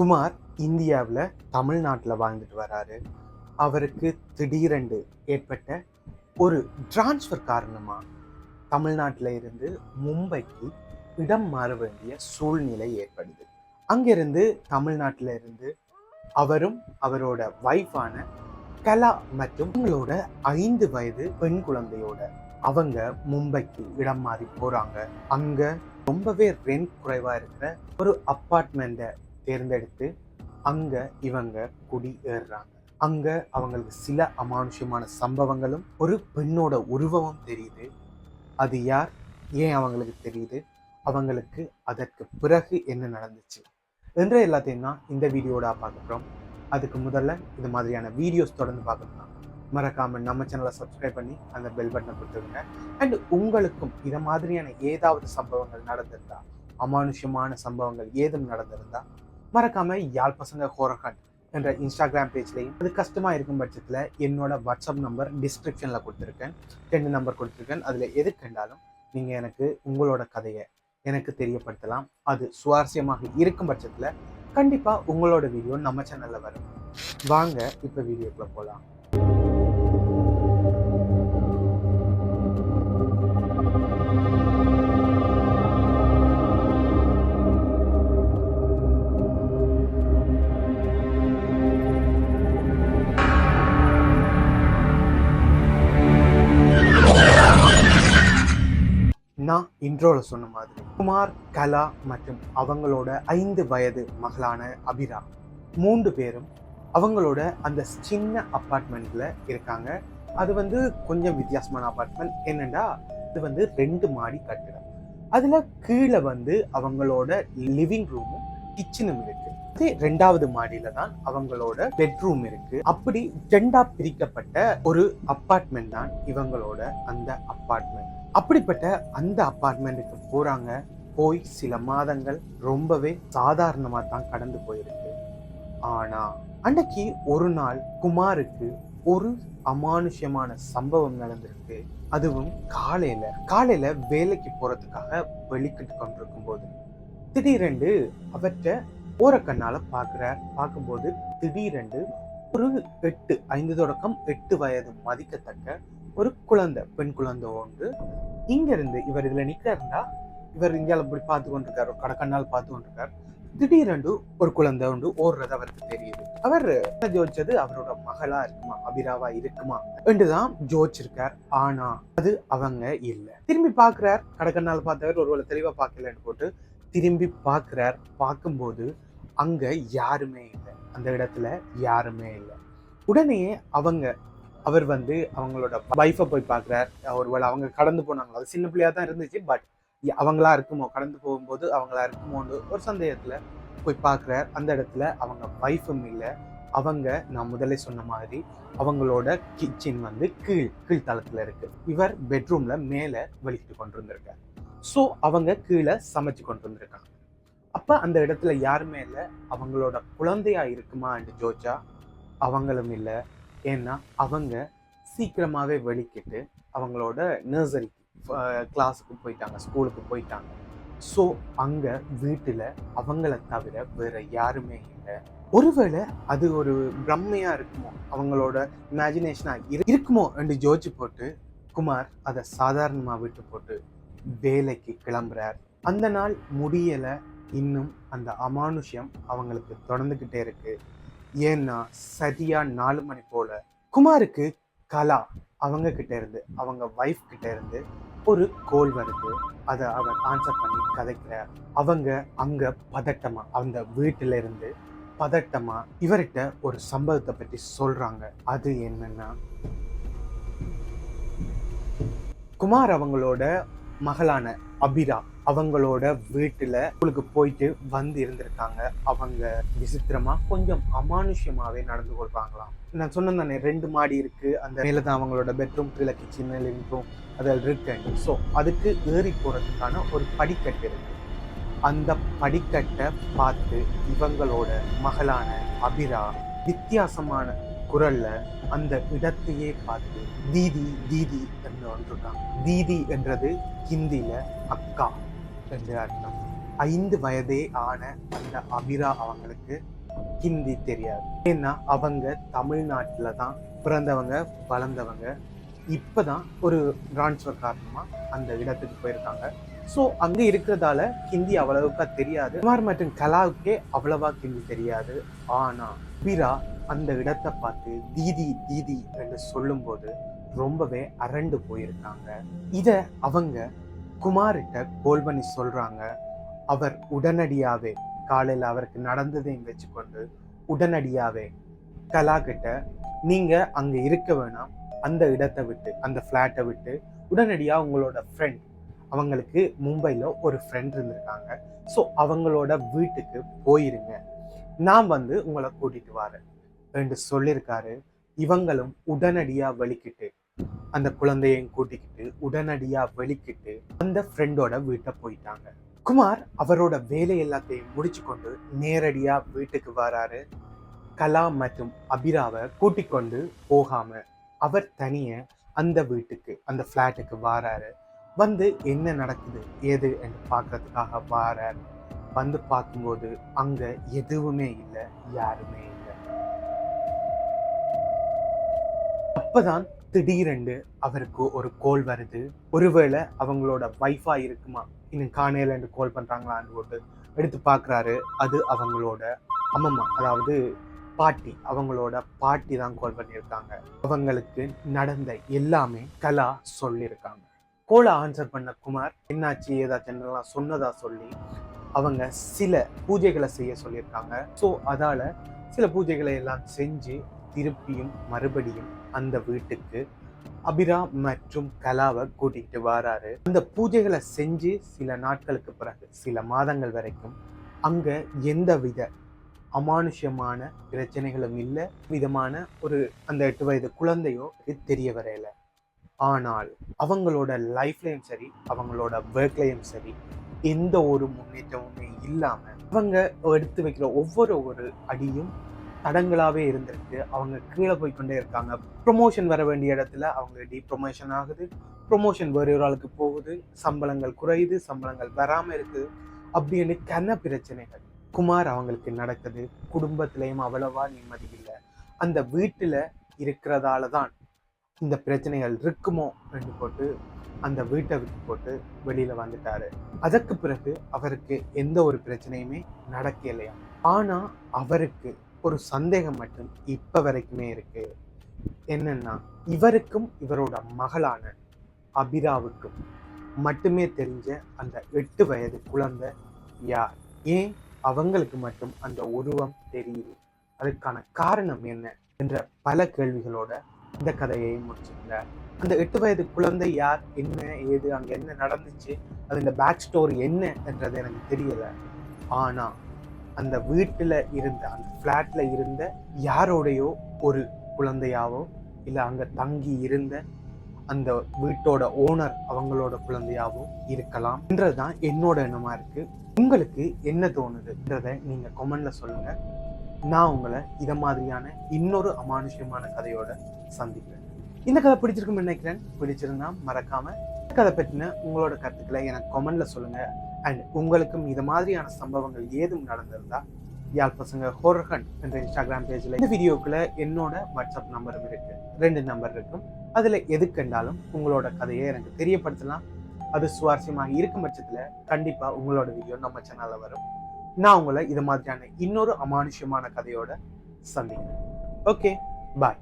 குமார் இந்தியாவில் தமிழ்நாட்டில் வாழ்ந்துட்டு வராரு. அவருக்கு திடீரென்று ஏற்பட்ட ஒரு டிரான்ஸ்ஃபர் காரணமாக தமிழ்நாட்டில் இருந்து மும்பைக்கு இடம் மாற வேண்டிய சூழ்நிலை ஏற்படுது. அங்கிருந்து தமிழ்நாட்டில் இருந்து அவரும் அவரோட வைஃபான கலா மற்றும் அவங்களோட ஐந்து வயது பெண் குழந்தையோட அவங்க மும்பைக்கு இடம் மாறி போகிறாங்க அங்கே ரொம்பவே ரெண்ட் குறைவாக இருக்கிற ஒரு அப்பார்ட்மெண்ட்டை தேர்ந்தெடுத்து அங்க இவங்க குடி அங்கே அங்க அவங்களுக்கு சில அமானுஷ்யமான சம்பவங்களும் ஒரு பெண்ணோட உருவமும் தெரியுது. அது யார்? ஏன் அவங்களுக்கு தெரியுது? அவங்களுக்கு அதற்கு பிறகு என்ன நடந்துச்சு? என்ற எல்லாத்தையும் தான் இந்த வீடியோட பார்க்குறோம் அதுக்கு முதல்ல இது மாதிரியான வீடியோஸ் தொடர்ந்து பார்க்கணும். மறக்காம நம்ம சேனலை சப்ஸ்கிரைப் பண்ணி அந்த பெல் பட்டனை கொடுத்துருங்க. அண்ட் உங்களுக்கும் இதை மாதிரியான ஏதாவது சம்பவங்கள் நடந்திருந்தா அமானுஷ்யமான சம்பவங்கள் ஏதும் நடந்திருந்தா மறக்காம யாழ் பசங்க ஹோரஹாட் என்ற இன்ஸ்டாகிராம் பேஜ்லையும் அது கஷ்டமாக இருக்கும் பட்சத்தில் என்னோட வாட்ஸ்அப் நம்பர் டிஸ்கிரிப்ஷனில் கொடுத்துருக்கேன். ரெண்டு நம்பர் கொடுத்துருக்கேன். அதில் எது கண்டாலும் நீங்கள் எனக்கு உங்களோட கதையை எனக்கு தெரியப்படுத்தலாம். அது சுவாரஸ்யமாக இருக்கும் பட்சத்தில் கண்டிப்பாக உங்களோட வீடியோ நம்ம சேனலில் வரும். வாங்க இப்போ வீடியோக்குள்ளே போகலாம் நான் இன்ட்ரோவில் சொன்ன மாதிரி. குமார் கலா மற்றும் அவங்களோட ஐந்து வயது மகளான அபிரா. மூன்று பேரும் அவங்களோட அந்த சின்ன அப்பார்ட்மெண்ட்டில் இருக்காங்க. அது வந்து கொஞ்சம் வித்தியாசமான அப்பார்ட்மெண்ட். என்னென்னா இது வந்து ரெண்டு மாடி கட்டிடம். அதில் கீழே வந்து அவங்களோட லிவிங் ரூமும் கிச்சனும் இருக்கு. ரெண்டாவது மாடியில தான் அவங்களோட பெட்ரூம் இருக்கு. அப்படி ரெண்டா பிரிக்கப்பட்ட ஒரு அப்பார்ட்மெண்ட் தான் இவங்களோட அந்த அப்பார்ட்மெண்ட் அப்படிப்பட்ட அந்த அப்பார்ட்மெண்ட்டுக்கு போறாங்க. போய் சில மாதங்கள் ரொம்பவே சாதாரணமாக தான் கடந்து போயிருக்கு. ஆனா அன்னைக்கு ஒரு நாள் குமாருக்கு ஒரு அமானுஷ்யமான சம்பவம் நடந்திருக்கு. அதுவும் காலையில. காலையில வேலைக்கு போறதுக்காக வெளிக்கிட்டு கொண்டிருக்கும் போது திடீரென்று அவற்றை ஓரக்கண்ணால் பார்க்குறார் பார்க்கும்போது திடீரென்று ஒரு எட்டு ஐந்து தொடக்கம் எட்டு வயது மதிக்கத்தக்க ஒரு குழந்தை பெண் குழந்தை ஒன்று இங்க இருந்து இவர் இதில் நிக்கிறாருன்னா இவர் இந்தியாவில் இப்படி பார்த்து கொண்டிருக்காரு கடக்கண்ணால் பார்த்து கொண்டிருக்காரு. திடீரென்று ஒரு குழந்தை உண்டு ஓடுறது அவருக்கு தெரியுது. அவர் என்ன ஜோதிச்சது அவரோட மகளா இருக்குமா அபிராவா இருக்குமா என்றுதான் ஜோதிச்சிருக்கார். ஆனா அது அவங்க இல்ல. திரும்பி பாக்குறார் கடக்கண்ணால் பார்த்தவர் ஒருவேளை தெளிவா பார்க்கலன்னு போட்டு திரும்பி பார்க்கிறார். பார்க்கும்போது அங்கே யாருமே இல்லை. அந்த இடத்துல யாருமே இல்லை. உடனே அவங்க அவர் வந்து அவங்களோட வைஃபை போய் பார்க்குறார். ஒருவேளை அவங்க கடந்து போனாங்களோ அது சின்ன பிள்ளையாக தான் இருந்துச்சு பட் அவங்களா இருக்குமோ கடந்து போகும்போது அவங்களா இருக்குமோன்னு ஒரு சந்தேகத்தில் போய் பார்க்குறார். அந்த இடத்துல அவங்க வைஃபும் இல்லை. அவங்க நான் முதல்ல சொன்ன மாதிரி அவங்களோட கிச்சன் வந்து கீழ் கீழ்த்தளத்தில் இருக்குது இவர் பெட்ரூமில் மேலே வெளியிட்டு கொண்டு வந்திருக்கார் ஸோ அவங்க கீழே சமைச்சு கொண்டு வந்திருக்காங்க அப்போ அந்த இடத்துல யாருமே இல்லை. அவங்களோட குழந்தையா அண்ட் ஜோச்சா அவங்களும் இல்லை. ஏன்னா அவங்க சீக்கிரமாகவே வெளிக்கிட்டு அவங்களோட நர்சரி கிளாஸுக்கு போயிட்டாங்க ஸ்கூலுக்கு போயிட்டாங்க. ஸோ அங்கே வீட்டில் அவங்கள தவிர வேறு யாருமே இல்லை. ஒருவேளை அது ஒரு பிரம்மையாக இருக்குமோ அவங்களோட இமேஜினேஷனாக இரு இருக்குமோ என்று ஜோதிச்சு போட்டு குமார் அதை சாதாரணமாக விட்டு போட்டு வேலைக்கு கிளம்புறார். அந்த நாள் முடியலை. இன்னும் அந்த அமானுஷ்யம் அவங்களுக்கு தொடர்ந்துக்கிட்டே இருக்கு. ஏன்னா சரியா நாலு மணி போல குமாருக்கு கலா அவங்க கிட்ட இருந்து அவங்க வைஃப் கிட்ட இருந்து ஒரு கோல் வருது. அதை அவர் ஆன்சர் பண்ணி கதைக்கிறார். அவங்க அங்க பதட்டமா அந்த வீட்டுல இருந்து பதட்டமா இவர்கிட்ட ஒரு சம்பவத்தை பற்றி சொல்றாங்க. அது என்னன்னா குமார் அவங்களோட மகளான அபிரா அவங்களோட வீட்டில் உங்களுக்கு போயிட்டு வந்து இருந்திருக்காங்க. அவங்க விசித்திரமா கொஞ்சம் அமானுஷ்யமாவே நடந்து கொள்வாங்களாம் நான் சொன்னேன் தானே ரெண்டு மாடி இருக்கு. அந்த மேல தான் அவங்களோட பெட்ரூம் கீழே கிச்சன் லிவிங் ரூம் அதில் இருக்கு. ஸோ அதுக்கு ஏறி போகிறதுக்கான ஒரு படிக்கட்டு இருக்கு. அந்த படிக்கட்டை பார்த்து இவங்களோட மகளான அபிரா வித்தியாசமான குரல்ல அந்த இடத்தையே பார்த்து தீதி தீதி என்று ஒன்றுருக்காங்க தீதி என்றது ஹிந்தியில அக்கா. என்று அர்த்தம் ஐந்து வயதே ஆன அந்த அபிரா அவங்களுக்கு ஹிந்தி தெரியாது. ஏன்னா அவங்க தமிழ்நாட்டில் தான் பிறந்தவங்க வளர்ந்தவங்க. இப்போ தான் ஒரு டிரான்ஸ்ஃபர் காரணமாக அந்த இடத்துக்கு போயிருக்காங்க. ஸோ அங்கே இருக்கிறதால ஹிந்தி அவ்வளவுக்கா தெரியாது. குமார் மற்றும் கலாவுக்கே அவ்வளவா ஹிந்தி தெரியாது. ஆனா அபிரா அந்த இடத்தை பார்த்து தீதி தீதி என்று சொல்லும்போது ரொம்பவே அரண்டு போயிருக்காங்க. இதை அவங்க குமார்கிட்ட கோல் பண்ணி சொல்கிறாங்க அவர் உடனடியாகவே காலையில் அவருக்கு நடந்ததையும் வச்சுக்கொண்டு உடனடியாகவே கலா கிட்ட அங்கே இருக்க வேணாம். அந்த இடத்தை விட்டு அந்த ஃப்ளாட்டை விட்டு உடனடியாக உங்களோட ஃப்ரெண்ட் அவங்களுக்கு மும்பையில் ஒரு ஃப்ரெண்ட் இருந்திருக்காங்க. ஸோ அவங்களோட வீட்டுக்கு போயிருங்க. நான் வந்து உங்களை கூட்டிகிட்டு வரேன். என்று சொல்லியிருக்காரு இவங்களும் உடனடியாக வலிக்கிட்டு அந்த குழந்தையையும் கூட்டிக்கிட்டு உடனடியா வெளிக்கிட்டு அந்த ஃப்ரெண்டோட வீட்டை போயிட்டாங்க. குமார் அவரோட வேலை எல்லாத்தையும் முடிச்சு கொண்டு நேரடியா வீட்டுக்கு வராரு. கலா மற்றும் அபிராவை கூட்டிக் கொண்டு போகாம அவர் தனிய அந்த வீட்டுக்கு அந்த ஃப்ளாட்டுக்கு வாராரு. வந்து என்ன நடக்குது ஏது என்று பார்க்கறதுக்காக வாராரு. வந்து பார்க்கும்போது அங்க எதுவுமே இல்லை யாருமே இல்லை. அப்பதான் திடீரென்று அவருக்கு ஒரு கோல் வருது. ஒருவேளை அவங்களோட வைஃபா இருக்குமா? இன்னும் காணையில கோல் பண்றாங்களான்னு போட்டு எடுத்து பார்க்குறாரு. அது அவங்களோட அம்மம்மா அதாவது பாட்டி. அவங்களோட பாட்டி தான் கோல் பண்ணியிருக்காங்க. அவங்களுக்கு நடந்த எல்லாமே கலா சொல்லியிருக்காங்க. கோலை ஆன்சர் பண்ண குமார் என்னாச்சு ஏதாச்சும் சொன்னதா சொல்லி அவங்க சில பூஜைகளை செய்ய சொல்லியிருக்காங்க. ஸோ அதால சில பூஜைகளை எல்லாம் செஞ்சு திருப்பியும் மறுபடியும் அந்த வீட்டுக்கு அபிரா மற்றும் கலாவை கூட்டிகிட்டு வராரு. அந்த பூஜைகளை செஞ்சு சில நாட்களுக்கு பிறகு சில மாதங்கள் வரைக்கும் அங்கே எந்த வித அமானுஷ்யமான பிரச்சனைகளும் இல்லை விதமான ஒரு அந்த எட்டு வயது குழந்தையோ தெரிய வரையில. ஆனால் அவங்களோட லைஃப்லையும் சரி அவங்களோட ஒர்க்லையும் சரி எந்த ஒரு முன்னேற்றமுமே இல்லாமல் அவங்க எடுத்து வைக்கிற ஒவ்வொரு ஒரு அடியும் தடங்களாகவே இருந்திருக்கு. அவங்க கீழே போய் கொண்டே இருக்காங்க. ப்ரொமோஷன் வர வேண்டிய இடத்துல அவங்க டி ப்ரொமோஷன் ஆகுது. ப்ரொமோஷன் வேறு ஒரு ஆளுக்கு போகுது. சம்பளங்கள் குறையுது. சம்பளங்கள் வராமல் இருக்குது. அப்படின்னு கன பிரச்சனைகள் குமார் அவங்களுக்கு நடக்குது. குடும்பத்திலையும் அவ்வளவா நிம்மதி இல்லை. அந்த வீட்டில் இருக்கிறதால தான் இந்த பிரச்சனைகள் இருக்குமோ என்று போட்டு அந்த வீட்டை விட்டு போட்டு வெளியில் வந்துட்டாரு. அதற்கு பிறகு அவருக்கு எந்த ஒரு பிரச்சனையுமே நடக்கலையா? ஆனால் அவருக்கு ஒரு சந்தேகம் மட்டும் இப்போ வரைக்குமே இருக்கு. என்னன்னா இவருக்கும் இவரோட மகளான அபிராவுக்கும் மட்டுமே தெரிஞ்ச அந்த எட்டு வயது குழந்தை யார்? ஏன் அவங்களுக்கு மட்டும் அந்த உருவம் தெரியுது? அதுக்கான காரணம் என்ன? என்ற பல கேள்விகளோட இந்த கதையை முடிச்சிருந்தார். அந்த எட்டு வயது குழந்தை யார்? என்ன? ஏது? அங்கே என்ன நடந்துச்சு? அது இந்த பேக் ஸ்டோரி என்ன? என்றது எனக்கு தெரியல. ஆனால் அந்த வீட்டில் இருந்த அந்த ஃப்ளாட்டில் இருந்த யாரோடையோ ஒரு குழந்தையாவோ இல்லை அங்கே தங்கி இருந்த அந்த வீட்டோட ஓனர் அவங்களோட குழந்தையாவோ இருக்கலாம். என்றதுதான் என்னோட எண்ணமாக இருக்குது உங்களுக்கு என்ன தோணுதுன்றத நீங்கள் கொமெண்டில் சொல்லுங்கள் நான் உங்களை இதை மாதிரியான இன்னொரு அமானுஷ்யமான கதையோட சந்திக்கிறேன். இந்த கதை பிடிச்சிருக்கும்னு நினைக்கிறேன். பிடிச்சிருந்தா மறக்காம இந்த கதை பற்றின உங்களோட கருத்துக்களை எனக்கு கமெண்ட்ல சொல்லுங்கள் அண்ட் உங்களுக்கும் இது மாதிரியான சம்பவங்கள் ஏதும் நடந்திருந்தா யாழ் பசங்க ஹோர்ஹன் என்ற இன்ஸ்டாகிராம் பேஜில் இந்த வீடியோக்குள்ள என்னோட வாட்ஸ்அப் நம்பரும் இருக்கு. ரெண்டு நம்பர் இருக்கும். அதில் எது கண்டாலும் உங்களோட கதையை எனக்கு தெரியப்படுத்தலாம். அது சுவாரஸ்யமாக இருக்கும் பட்சத்தில் கண்டிப்பாக உங்களோட வீடியோ நம்ம சேனலில் வரும். நான் உங்களை இது மாதிரியான இன்னொரு அமானுஷ்யமான கதையோட சந்திக்கிறேன். Okay bye